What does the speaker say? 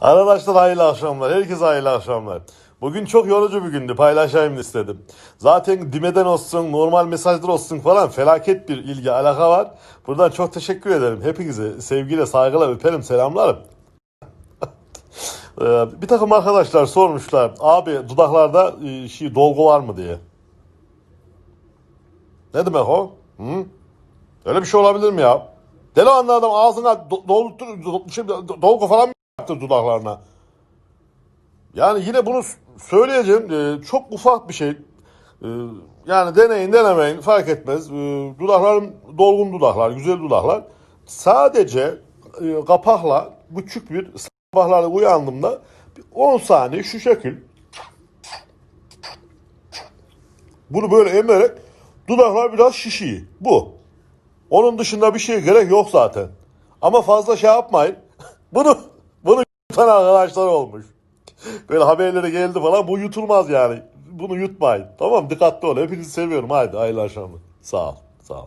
Arkadaşlar hayırlı akşamlar. Herkese hayırlı akşamlar. Bugün çok yorucu bir gündü. Paylaşayım istedim. Zaten dimeden olsun, normal mesajlar olsun falan felaket bir ilgi, alaka var. Buradan çok teşekkür ederim. Hepinize sevgiyle, saygıyla öperim, selamlarım. Ee, bir takım arkadaşlar sormuşlar. Abi dudaklarda e, şey, dolgu var mı diye. Ne demek o? Hı? Öyle bir şey olabilir mi ya? Deli anlı adam ağzına do- doldur, do- şey, do- dolgu falan mı yaptı dudaklarına? Yani yine bunu söyleyeceğim. Ee, çok ufak bir şey. Ee, yani deneyin denemeyin fark etmez. Ee, dudaklarım dolgun dudaklar, güzel dudaklar. Sadece e, kapakla küçük bir sabahları uyandığımda bir 10 saniye şu şekil bunu böyle emerek dudaklar biraz şişiyor. Bu. Onun dışında bir şey gerek yok zaten. Ama fazla şey yapmayın. Bunu yutan arkadaşlar olmuş. Böyle haberleri geldi falan bu yutulmaz yani. Bunu yutmayın. Tamam dikkatli olun. Hepinizi seviyorum. Haydi hayırlı akşamlar. Sağ ol. Sağ ol.